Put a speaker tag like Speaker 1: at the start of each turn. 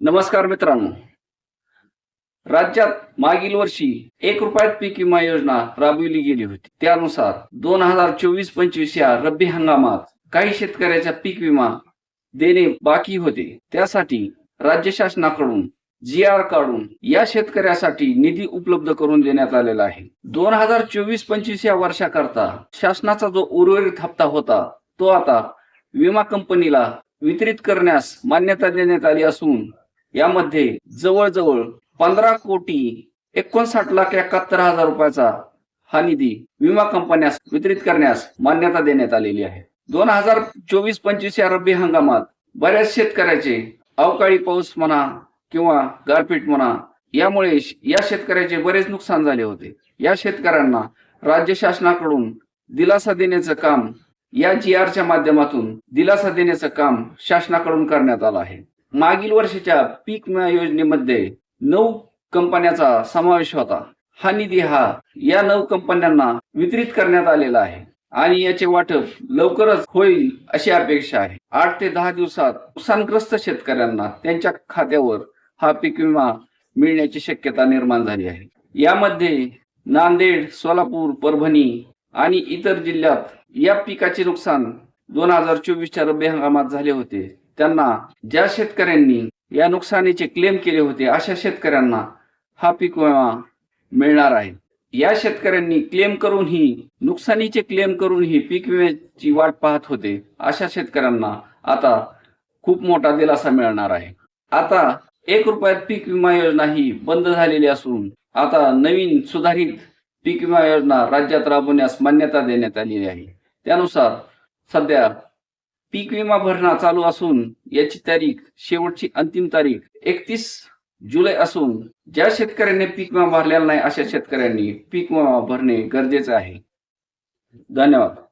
Speaker 1: नमस्कार मित्रांनो. राज्यात मागील वर्षी एक रुपयात पीक विमा योजना राबविली गेली होती. त्यानुसार दोन हजार चोवीस पंचवीस या रब्बी हंगामात काही शेतकऱ्याचा पीक विमा देणे बाकी होते. त्यासाठी राज्य शासनाकडून जी आर काढून या शेतकऱ्यासाठी निधी उपलब्ध करून देण्यात आलेला आहे. दोन हजार चोवीस पंचवीस या वर्षाकरता शासनाचा जो उर्वरित हप्ता होता तो आता विमा कंपनीला वितरित करण्यास मान्यता देण्यात आली असून यामध्ये जवळजवळ पंधरा कोटी एकोणसाठ लाख एकाहत्तर हजार रुपयाचा हा निधी विमा कंपन्यास वितरित करण्यास मान्यता देण्यात आलेली आहे. दोन हजार चोवीस पंचवीस या रब्बी हंगामात बऱ्याच शेतकऱ्याचे अवकाळी पाऊस म्हणा किंवा गारपीट म्हणा यामुळे या शेतकऱ्याचे बरेच नुकसान झाले होते. या शेतकऱ्यांना राज्य शासनाकडून दिलासा देण्याचं काम या जी आरच्या माध्यमातून दिलासा देण्याचं काम शासनाकडून करण्यात आलं आहे. मागील वर्षाच्या पीक विमा योजनेमध्ये नऊ कंपन्याचा समावेश होता. हा निधी हा या नऊ कंपन्यांना वितरित करण्यात आलेला आहे आणि याचे वाटप लवकरच होईल अशी अपेक्षा आहे. आठ ते दहा दिवसात नुकसानग्रस्त शेतकऱ्यांना त्यांच्या खात्यावर हा पीक विमा मिळण्याची शक्यता निर्माण झाली आहे. यामध्ये नांदेड सोलापूर परभणी आणि इतर जिल्ह्यात या पिकाचे नुकसान दोन हजार चोवीसच्या रब्बी हंगामात झाले होते. त्यांना ज्या शेतकऱ्यांनी या नुकसानीचे क्लेम केले होते अशा शेतकऱ्यांना हा पीक विमा मिळणार आहे. या शेतकऱ्यांनी क्लेम करूनही नुकसानीचे क्लेम करूनही पीक विम्याची वाट पाहत होते अशा शेतकऱ्यांना आता खूप मोठा दिलासा मिळणार आहे. आता एक रुपयात पीक विमा योजना ही बंद झालेली असून आता नवीन सुधारित पीक विमा योजना राज्यात राबवण्यास मान्यता देण्यात आलेली आहे. त्यानुसार सध्या पीक विमा भरणा चालू असून याची तारीख शेवटची अंतिम तारीख एकतीस जुलै असून ज्या शेतकऱ्यांनी पीक विमा भरलेला नाही अशा शेतकऱ्यांनी पीक विमा भरणे गरजेचे आहे. धन्यवाद.